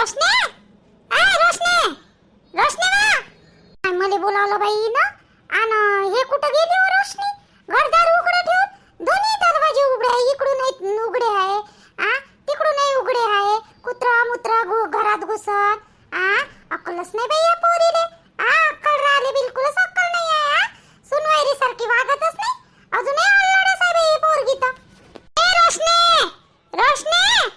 रोशने आ रोशने रोशने वा मला बोलावलं बाई ना आणि हे कुठं गेली हो रोशनी? घरदार उघडे ठेवून दोन्ही दरवाजे उघडे आहे. इकडून एक उघडे आहे. आ तिकडूनही उघडे आहे. कुत्रा मुत्रा घरात घुसत आ अक्कलच नाही बाई या पोरीले आ अक्कल राहिले बिलकुलच अक्कल नाही आहे आ सुनवायरी सारखी वागतच नाही अजूनही अल्लडच आहे बाई ही पोरगी तर ए रोशने रोशने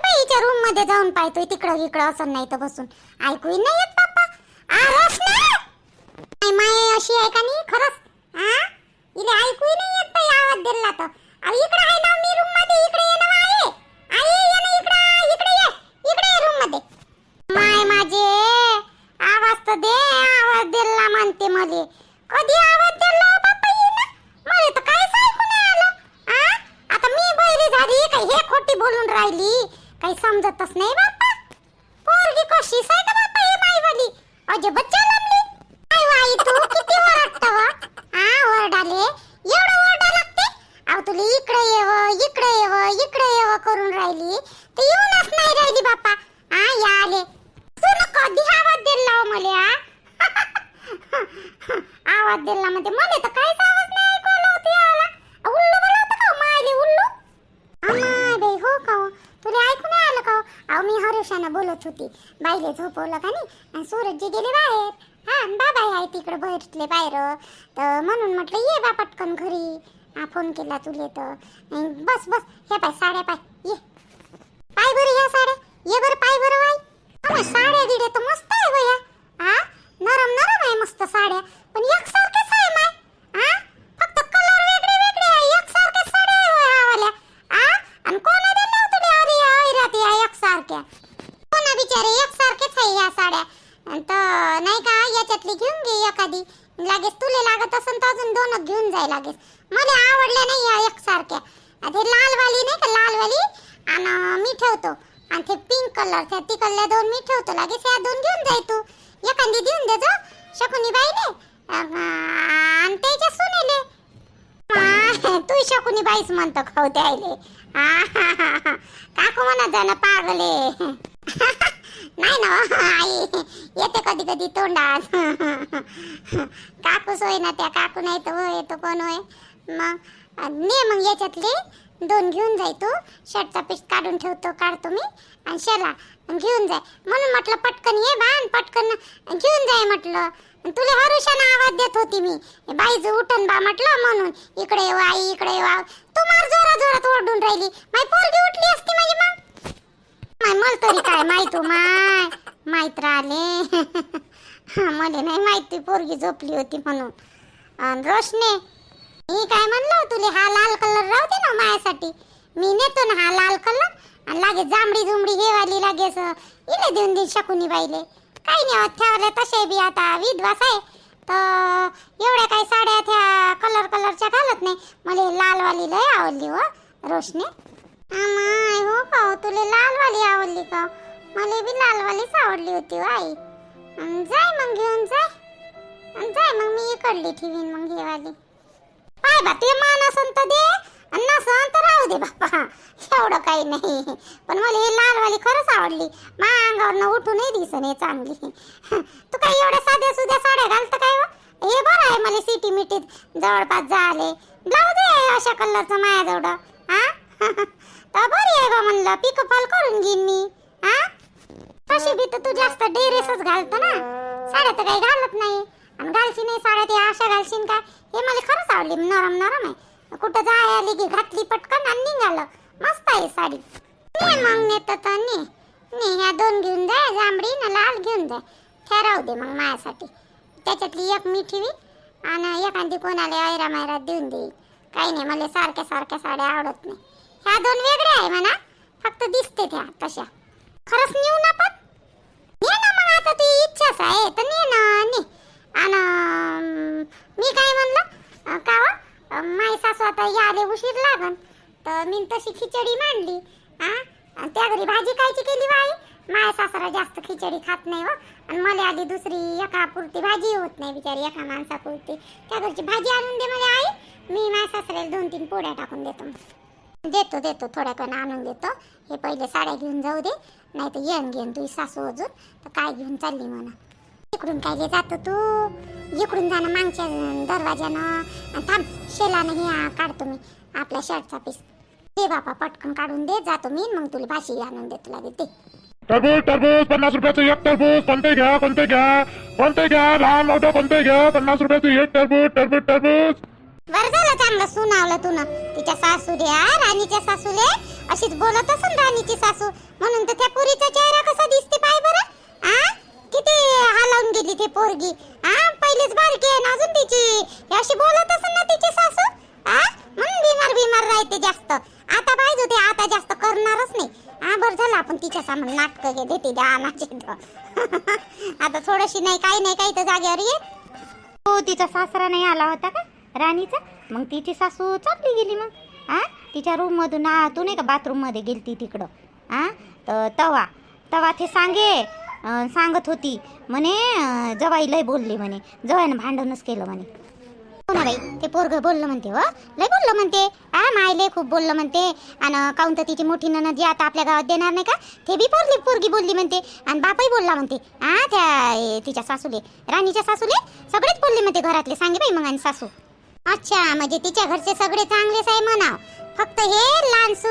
बाईच्या रूममध्ये जाऊन पाहतोय तिकडं इकडं असं नाही तर बसून. ऐकू नाही येत पप्पा आ ना? माय अशी आहे का नाही? खरंच? हा इले ऐकू नाही येत बाई आवाज दिला तर. अरे इकडे आहे ना मी रूममध्ये. इकडे ये ना आई आई ये ना इकडे. इकडे ये. इकडे ये रूममध्ये. माय माझे आवाज तर दे. आवाज दिला म्हणते मले. कधी आवाज दिला हो बाप्पा ये ना मला तर काहीच ऐकू नाही आलं. आ? आता मी बहिरी झाली काय हे खोटी बोलून राहिली? काही समजतच नाही बाप्पा. पोरगी कशी आहे का बाप्पा ही माईवाली? अजे चालमली आई वाई तू किती ओरडता व? आ ओरडाले एवढं ओरडा लागते अहो तुला इकडे येव इकडे येव इकडे येव करून राहिली. ते येऊनच नाही राहिली बाप्पा. आ या आले. तू ना कधी आवाज दिला हो मले आ? आवाज दिला म्हणजे मला तर काहीच आवाज नाही ऐकू आला होता याला उल्लू बोलवतं का हो मायले उल्लू अमाय बाई हो का हो? तुला ऐकू नाही आलं का हो? अहो मी हरुषानं बोलत होती. बाईले झोपवलं का नाही? सूरजजी गेले बाहेर. हा बाबा आहे तिकडे बसले बाहेर. तर म्हणून म्हटलं ये बा पटकन घरी. हा फोन केला तुले तर. बस बस. हे पाय साड्या पाय. ये. पाय बरं या साड्या. ये बरं पाय बरं बाई. साड्या गिड्या तर मस्त आहे बया. हा नरम नरम आहे मस्त साड्या पण एकसारखेच आहे माय हा फक्त कलर वेगळे वेगळे आहे एकसारख्या साड्या आहे होय ह्यावाल्या हा आणि कोणा दिल्या हो तुला अरे ऐरात या एकसारख्या कोणा बिचारे एकसारखेच आहे या साड्या अन तर नाही का याच्यातली घेऊन घे एखादी लागेच तुले लागत असेल तर अजून दोनच घेऊन जाय लागेच मला आवडल्या नाही या एकसारख्या आणि ते लालवाली नाही का लालवाली आणि मी ठेवतो आणि ते पिंक कलर त्या तिकडल्या दोन मी ठेवतो लागेच या दोन घेऊन जाय तू. एखादी देऊन दे जो शकुनी बाईले आणि त्याच्या सुनेले. तू शकुनी बाईस म्हणतो खाऊ द्यायले. काकू म्हणत जा ना पागले. नाही ना आई. येते कधी कधी तोंडात. काकूच सोय ना त्या काकू नाही तर होय तो कोण होय? मग ने मग याच्यातले दोन घेऊन जाय तू. शर्टचा पीस काढून ठेवतो काढतो मी. आणि शेला घेऊन जाय. म्हणून म्हटलं पटकन ये बा पटकन घेऊन जाय म्हटलं. तुला हरुषानं आवाज देत होती मी. बाईज उठन बा म्हटलं म्हणून. इकडे येऊ आई इकडे येऊ तू मार जोरा जोरात ओरडून राहिली. माय पोरगी उठली असती माझी मग? माय मला तरी काय माहीत हो, माय. माहीत राहिले मला नाही माहिती पोरगी झोपली होती म्हणून. अन रोशने मी काय म्हणलं तुले हा लाल कलर राहू दे ना माझ्यासाठी मी नेतो ना हा लाल कलर आणि लागे जांभळी जुंबडी घेवाली लागेस इले देऊन देईन शकुनी बाईले काही नाही होत ठेवले तसे बी आता विधवास आहे तर एवढ्या काही साड्या त्या कलर कलरच्या घालत नाही. मला लालवाली लय आवडली हो रोशने. अमाय हो का तुले तुला लालवाली आवडली का? मला बी लालवालीच आवडली होती हो, आई. जाय मग घेऊन जाय. जाय मग मी इकडली ठेवीन मग हे वाली. पाय बा ते मान असन तर दे आणि नसन तर राहू दे बाप्पा. एवढं काही नाही. पण मला ही लालवाली खरंच आवडली. मा अंगावरनं उठूनही दिसणे हे चांगली. तू काही एवढ्या साध्या सुध्या साड्या घालतं काय हो? हे? बरं आहे मला सिटी मिटीत जवळपास झाले. ब्लाऊज आहे अशा कलरचं माझ्याजवळ. हा तर बरी आहे बा म्हणलं. पिक फॉल करून घेईन मी. हा तशी बी तर तू जास्त डेरेसच घालतो ना. साड्या तर काही घालत नाही. घालशीन घालशी साड्या ते अशा घालशीन काय हे मला खरंच आवडली नरम नरम आहे. कुठं जाय आली की घातली पटकन आणि निघालं. मस्त आहे साडी. ने मग नेत तर ने. ने ह्या दोन घेऊन जाय जांभळी ना लाल घेऊन जाय त्या दे मग माझ्यासाठी. त्याच्यातली एक मी ठेवी आणि एखादी कोणाला ऐरा मायरा देऊन देईल. काही नाही मला सारख्या सारख्या साड्या आवडत नाही. ह्या दोन वेगळ्या आहे म्हणा. फक्त दिसते त्या तशा. खरंच नेऊ ना पण. ने ना मग आता ती इच्छाच आहे तर ने ना ने. आणि मी काय म्हणलं? का हो? माय सासू आता याले उशीर लागन. तर मी तशी खिचडी मांडली. हा त्या घरी भाजी कायची केली बाई? माय सासरा जास्त खिचडी खात नाही हो. आणि मला आली दुसरी एका पुरती भाजी होत नाही बिचारी एका माणसापुरती. त्या घरची भाजी आणून दे मला आई. मी माझ्या सासऱ्याला दोन तीन पोळ्या टाकून देतो देतो देतो थोड्या कण आणून देतो. हे पहिले साड्या घेऊन जाऊ दे. नाही तर येऊन घेऊन तुझी सासू अजून. तर काय घेऊन चालली म्हणा. इकडून काय जातो तू? इकडून जाणं मागच्या दरवाज्यानं. आणि थांब शेलानं हे काढतो मी आपल्या शर्टचा पीस दे बापा पटकन काढून दे जातो मी मग तुला भाशी आणून देतो लागेल ते टरबूज टरबूज पन्नास रुपयाचं एक टरबूज कोणते घ्या कोणते घ्या कोणते घ्या लहान मोठं कोणते घ्या पन्नास रुपयाचं एक टरबूज टरबूज टरबूज. बरं झालं चांगलं सुनावलं तू तिच्या सासूल्या राणीच्या सासूले. अशीच बोलत असून राणीची सासू. म्हणून तर त्या ती आ पहिलीच बारकी आहे ना अजून तिची? अशी बोलत असेल ना तिची सासू? आ म्हणून बिमार बिमार राहते जास्त. आता पाहिजे होते आता जास्त करणारच नाही. हा बरं झालं आपण तिच्या सामान नाटक घेते द्या अनाचे आता थोडीशी नाही काही नाही काही तर जागेवर ये. हो तिचा सासरा नाही आला होता का राणीचा? मग तिची सासू चालली गेली मग. आ तिच्या रूममधून आ तू नाही का बाथरूममध्ये गेली ती तिकडं. आ तर तवा तवा ते सांगे. सांगत होती. म्हणे जवाई लय बोलली म्हणे. जवाईनं भांडणच केलं म्हणे. हो ना बाई ते पोरग बोललं म्हणते व. लय बोललं म्हणते. आ मायले खूप बोललं म्हणते. आणि काऊन तर तिची मोठी ननद जी आता आपल्या गावात देणार नाही का? ते बी पोरली पोरगी बोलली म्हणते. आणि बापही बोलला म्हणते. आ त्या ए, तिच्या सासूले राणीच्या सासूले सगळेच बोलले म्हणते घरातले. सांगे बाई मग आणि सासू. अच्छा म्हणजे तिच्या घरचे सगळे चांगलेच आहे म्हणाव. फक्त हे लहानसू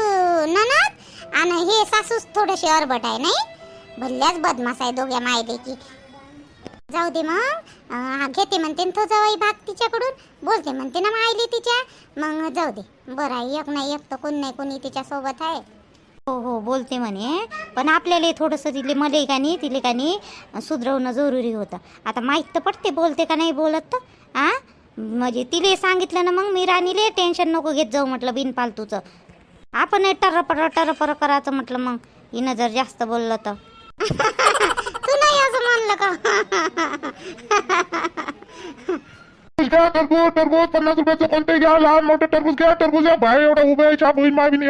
ननद आणि हे सासू थोडेसे अरबट आहे नाही? भल्ल्याच बदमाश आहे दोघ्या मायलेकी. जाऊ दे मग. घेते म्हणते तो जवाई भाग तिच्याकडून. बोलते म्हणते ना मायली तिच्या. मग जाऊ दे. बरं आहे एक नाही एक तर कोण नाही कोणी तिच्या सोबत आहे. हो हो बोलते म्हणे. पण आपल्याला थोडंसं तिले मले का नाही तिले का नाही सुधरवणं जरुरी होतं. आता माहीत तर पडते बोलते का नाही बोलत तर. आ? म्हणजे तिले सांगितलं ना मग मी राणीले टेन्शन नको घेत जाऊ म्हटलं बिनपालतूचं. आपण टरपर टरपर करायचं म्हटलं मग. हिनं जर जास्त बोललं तर. तू नाही असं म्हणलं का? घ्या टरबूज टरबूज पन्नास रुपयाचं कोणते घ्या लहान मोठं टरबूज घ्या टरबूज घ्या. बाहेर एवढा उभे आहे चहा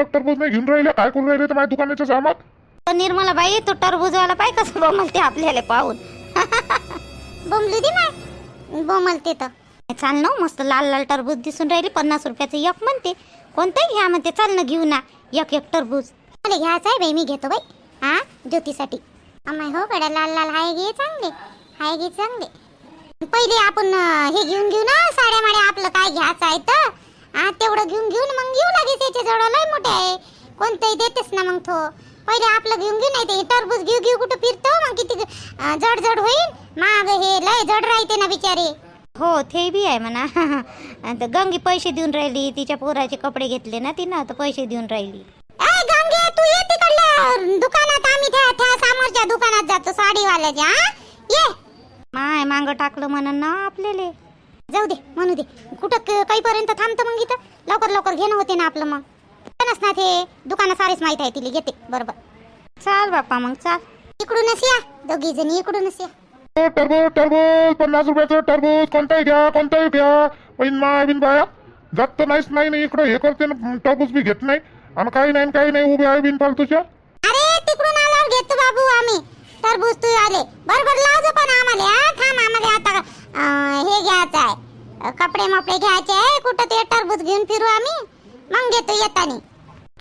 एक टरबूज नाही घेऊन राहिले काय करून राहिले तर माझ्या तर निर्मला बाई तो टरबूजवाला पाय कसं बोमलते आपल्याला पाहून? बोंबली दे माय बोंबलते तर. चाल ना मस्त लाल लाल टरबूज दिसून राहिली पन्नास रुपयाचं एक म्हणते. कोणतंही घ्या म्हणते चाल ना घेऊ ना एक एक टरबूज. मला घ्यायचं आहे बाई मी घेतो बाई. हा ज्योतीसाठी. अमाय हो गड्या लाल लाल हाय घे चांगले. हाय घे चांगले. पहिले आपण हे घेऊन घेऊ ना साड्या माड्या आपलं काय घ्यायचं आहे तर. हा तेवढं घेऊन घेऊन मग घेऊ लागेल त्याच्याजवळ लय मोठे आहे. कोणतंही देतेस ना मग तो. पहिले आपलं घेऊन घेऊ नाही ते टरबूज घेऊ घेऊ कुठं फिरतो मग किती जड जड होईल. माग हे लय जड राहते ना बिचारे. हो ते बी आहे म्हणा. तर गंगी पैसे देऊन राहिली तिच्या पोराचे कपडे घेतले ना तिनं तर पैसे देऊन राहिली. ए गंगे तू ये तिकडल्या दुकानात आम्ही त्या त्या समोरच्या दुकानात जातो साडीवाल्याच्या हा? ये. माय मांग टाकलं म्हणून ना आपल्याले. जाऊ दे म्हणू दे. कुठं क- काहीपर्यंत थांबतं मग इथं? लवकर लवकर घेणं होते ना आपलं मग. नस ना ते दुकानं सारेच माहीत आहे तिला. घेते बरोबर. चाल बाप्पा मग चाल. इकडूनच या. दोघी जणी इकडूनच या. टरबूज टरबूज पन्नास रुपयाचं टरबूज. कोणताही घ्या कोणताही घ्या बहीण मा बिन बाया. जात तर नाहीच नाही नाही. इकडं हे करते ना टरबूज बी घेत नाही. आणि काही नाही काही नाही उभे आहे बिन फालतूच्या अरे तिकडून आल्यावर घेतो बाबू आम्ही. टरबूज तू आले. बरोबर लावजो पण आम्हाला हा? थांब आम्हाला आता अं, हे घ्यायचं आहे. कपडे मपडे घ्यायचे आहे. कुठं ते टरबूज घेऊन फिरू आम्ही. मग घेतो येतानी.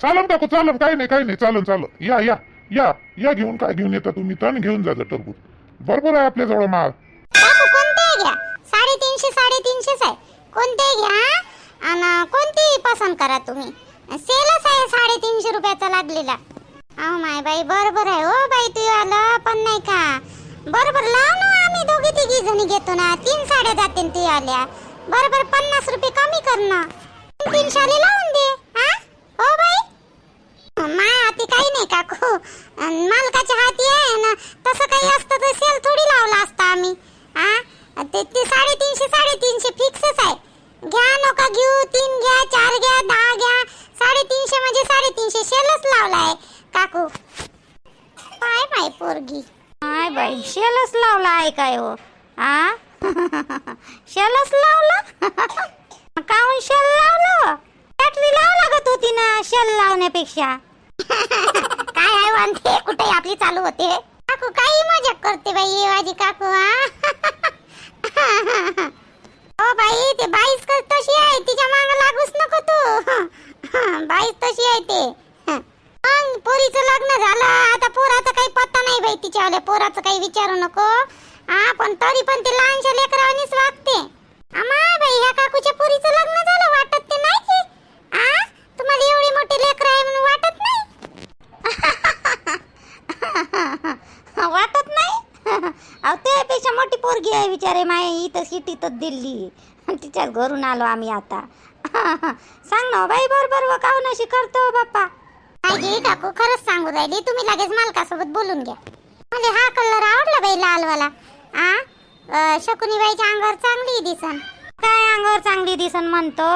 चालन काकू चालन. काही नाही काही नाही. चालन चालन. या या या. या घेऊन काय घेऊन येता तुम्ही? तर आणि घेऊन जाता टरबूज. बरोबर आहे आपल्याजवळ माल. काकू कोणते घ्या. साडेतीनशे साडेतीनशेच आहे. कोणते घ्या आणि कोणतीही पसंत करा तुम्ही. सेलच आहे साडेतीनशे रुपयाचा लागलेला. अहो माय बाई बरोबर आहे. हो बाई तू आलं पण नाही का? बरोबर लाव ना आम्ही दोघी तिघी जणी घेतो ना. तीन साड्या जातील तू आल्या. बरोबर पन्नास रुपये कमी कर ना. तीन तीन शाले लावून दे हा हो बाई माय हाती काही नाही काकू अन मालकाच्या हाती आहे ना तसं काही असतं तर सेल थोडी लावला असता आम्ही हा ते ते साडेतीनशे साडेतीनशे फिक्सच आहे घ्या नका घेऊ तीन घ्या चार घ्या दहा घ्या साडेतीनशे म्हणजे साडेतीनशे सेलच लावलाय काकू काय माय पोरगी हाय बाई शेलच लावला आहे काय हो आ शेलच लावला? काऊन शेल लावलं? बॅटरी लाव लागत होती ना शेल लावण्यापेक्षा. काय आहे म्हणते कुठे आपली चालू होते? काकू काही मजा करते बाई माझी काकू हा ओ बाई ते बाईच कस तशी आहे तिच्या माग लागूच नको तू हं, बाईच तशी आहे ते हं. मग पोरीचं लग्न झालं आता पोराचा काही पत्ता नाही बाई तिच्यावाल्या पोराचं काही विचारू नको हा पण तरी पण ते लहानशा लेकरावानीच वागते. आमा बाई ह्या काकूच्या पोरीचं लग्न झालं वाटत ते नाही की? आ? तुम्हाला एवढी मोठी लेकर आहे म्हणून वाटत नाही? वाटत नाही? अहो त्यापेक्षा मोठी पोरगी आहे बिचारे माय इथं सिटीतच दिल्ली. तिच्याच घरून आलो आम्ही आता. सांग ना बाई बरोबर व काहून अशी करतो बाप्पा. आई काकू खरंच सांगू राहिली. तुम्ही लगेच मालकासोबत बोलून घ्या. मला हा कलर आवडला बाई लालवाला. आ? अं, शकुनीबाईच्या अंगावर चांगली दिसन. काय अंगावर चांगली दिसन म्हणतो?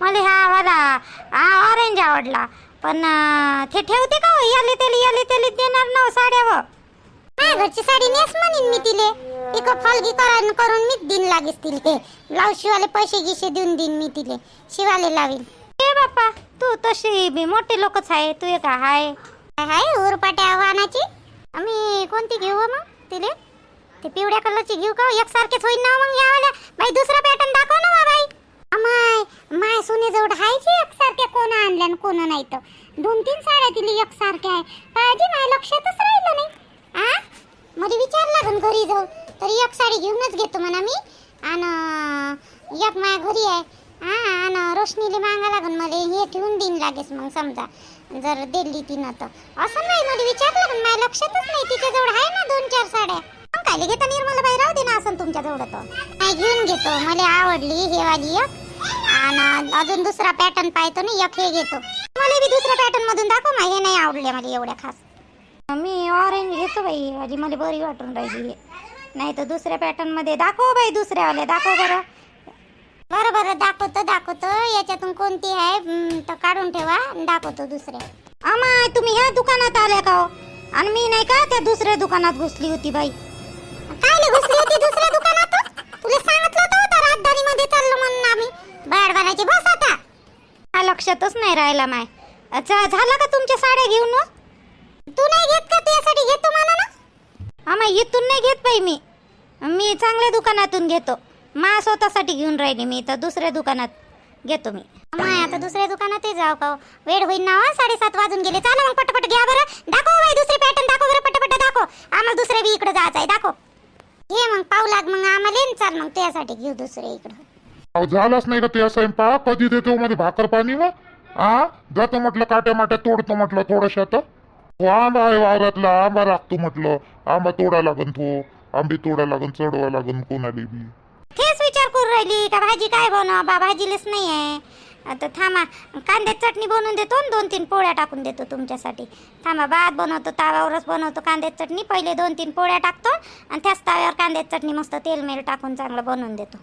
मला हा वाला हा ऑरेंज आवडला. पण ते ठेवते का हो? याले त्याला याले देणार ना हो व? काय घरची साडी नेस म्हणीन मी तिले. पिको फलगी करून करून मीच दिन लागेस तिले. ब्लाऊज शिवाले पैसे गिसे देऊन देईन मी तिले. शिवाले लावीन. ए बाप्पा तू तशी बी मोठे लोकच आहे. तू एक हाय. काय हाय उरपाट्या वाहनाची आम्ही कोणती घेऊ मग तिले? ते पिवळ्या कलरची घेऊ का? एकसारखेच होईल ना मग यावाल्या बाई दुसरा पॅटर्न दाखव ना बा बाई. अमाय माय सोने जवळ हाय की एकसारख्या कोण आणल्या आणि कोण नाही तर? दोन तीन साड्या तिले एकसारख्या आहे. पाहिजे माझ्या लक्षातच राहिलं नाही. आ? मला विचार लागन घरी जाऊ तरी एक साडी घेऊनच घेतो म्हणा मी. आणि एक माझ्या घरी आहे. हा आणि रोशनीले मागा लागून मला. हे ठेवून देईन लागेस मग समजा. जर दिली तिनं तर. असं नाही मला विचार लागन माझ्या लक्षातच नाही. तिच्याजवळ आहे ना दोन चार साड्या. मग घेता निर्मला बाई राहू दे ना असं तुमच्याजवळ तर नाही घेऊन घेतो. मला आवडली हे वाली एक. आणि अजून दुसरा पॅटर्न पाहतो ना एक हे घेतो. मला बी दुसऱ्या पॅटर्न मधून दाखव मा हे नाही आवडले मला एवढ्या खास. मी ऑरेंज घेतो बाई वाली मला बरी वाटून राहिली हे. नाही तर दुसऱ्या पॅटर्नमध्ये दाखव बाई दुसऱ्यावाले दाखव बरं. बरं बरं दाखवतो दाखवतो. याच्यातून कोणती आहे हम्म, तर काढून ठेवा दाखवतो दुसऱ्या. अमाय तुम्ही ह्या दुकानात आल्या का हो? आणि मी नाही का त्या दुसऱ्या दुकानात घुसली होती बाई. काय घुसली होती दुसऱ्या दुकानात तुला सांगितलं होतं राजधानी मध्ये चाललो म्हणून आम्ही. बाड बस आता. हा लक्षातच नाही राहिला माय. अच्छा झालं का तुमच्या साड्या घेऊन तू नाही घेत का त्यासाठी? घेतो मला ना. आम्हा इथून नाही घेत बाई मी. मी चांगल्या दुकानातून घेतो. मा स्वतःसाठी घेऊन राहिली मी तर दुसऱ्या दुकानात घेतो मी. माय आता दुसऱ्या दुकानात जाऊ का हो? वेळ होईल ना हो, साडेसात वाजून गेले. चला मग पटपट घ्या बरं. दाखव हो बाई दुसरे पॅटर्न दाखव बरं पटपट दाखव. आम्हाला दुसऱ्या बी इकडे जायचं आहे दाखव. ये मग पाहू लाग मग आम्हाला चाल मग त्यासाठी घेऊ दुसरे इकडं. अहो झालाच नाही का ते स्वयंपाक? कधी देतो मध्ये भाकर पाणी व आ? जातो म्हटलं काट्या माट्या तोडतो म्हटलं थोडशात हो आंबा आहे वावरातला आंबा राखतो म्हटलं. आंबा तोडा लागन तो. आंबे तोडा लागन चढवा लागन कोणाला बी. तेच विचार करून राहिली का भाजी काय बनवा? बा भाजीलाच नाही आहे आता थांबा. कांद्याची चटणी बनवून देतो आणि दोन तीन पोळ्या टाकून देतो तुमच्यासाठी. थांबा भात बनवतो ताव्यावरच बनवतो कांद्याची चटणी. पहिले दोन तीन पोळ्या टाकतो आणि त्याच ताव्यावर कांद्याची चटणी मस्त तेल मेल टाकून चांगलं बनवून देतो.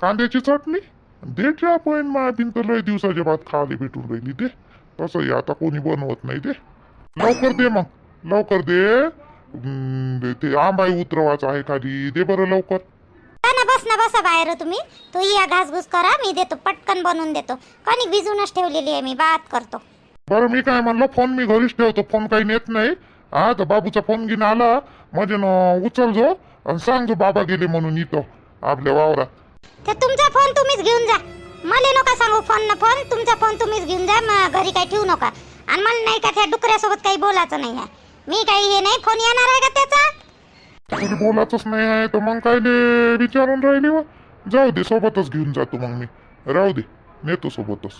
कांद्याची चटणी? देते आपण मायाबीन तर लय दिवसाचे भात खाली भेटून राहिली ते तसंही आता कोणी बनवत नाही ते लवकर दे मग. लवकर दे. ते आंबाई उतरवायचा आहे खाली. दे बरं लवकर. ना बस ना बसा बाहेर तुम्ही. तू या घासघूस करा मी देतो पटकन बनवून देतो. कणिक भिजूनच ठेवलेली आहे मी बात करतो. बरं मी काय म्हणलं फोन मी घरीच ठेवतो फोन काही नेत नाही. हा तर बाबूचा फोन घेऊन आला म्हणजे न उचल जो आणि सांग जो बाबा गेले म्हणून इथं आपल्या वावरात. तर तुमचा फोन तुम्हीच घेऊन जा. मला नका सांगू फोन ना फोन तुमचा फोन तुम्हीच घेऊन जा मग घरी काही ठेवू नका. आणि मला नाही का त्या डुकऱ्यासोबत काही बोलायचं नाही आहे. मी काही हे नाही फोन येणार आहे का त्याचा? तरी बोलायचंच नाही आहे तर मग काय ले विचारून राहिली व हो. जाऊ दे सोबतच घेऊन जातो मग मी. राहू दे नेतो सोबतच.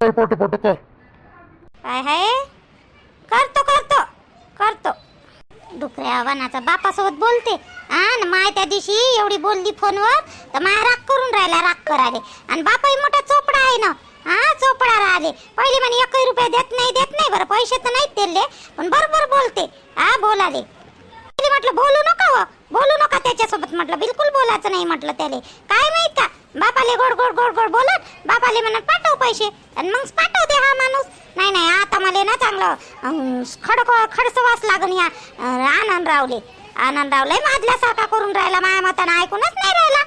कर पट कर. काय हाय. करतो करतो करतो. डुकऱ्या वनाचा बापासोबत बोलते. हा न माय त्या दिवशी एवढी बोलली फोनवर तर माया राग करून राहिला राग कराले आणि बापाही मोठा चोपडा आहे ना. हा चोपडा राहिले. पहिले म्हणे एकही रुपया देत नाही देत नाही. बरं पैसे तर नाहीत दिले पण बरोबर बोलते. हा बोलाले. पहिले म्हटलं बोलू नका व हो. बोलू नका त्याच्यासोबत. म्हटलं बिलकुल बोलायचं नाही म्हटलं त्याला. काय माहीत का? बापाले गोड गोड गोड गोड बोलत बापाले म्हणत पाठव पैसे. आणि मग पाठवते हा माणूस. नाही नाही आता मला ना चांगलं अं, खडक खडसवास लागून या आनंद रावले आनंद रावले आनंदरावले माजल्यासारखा करून राहिला माया मतानं ऐकूनच नाही राहिला.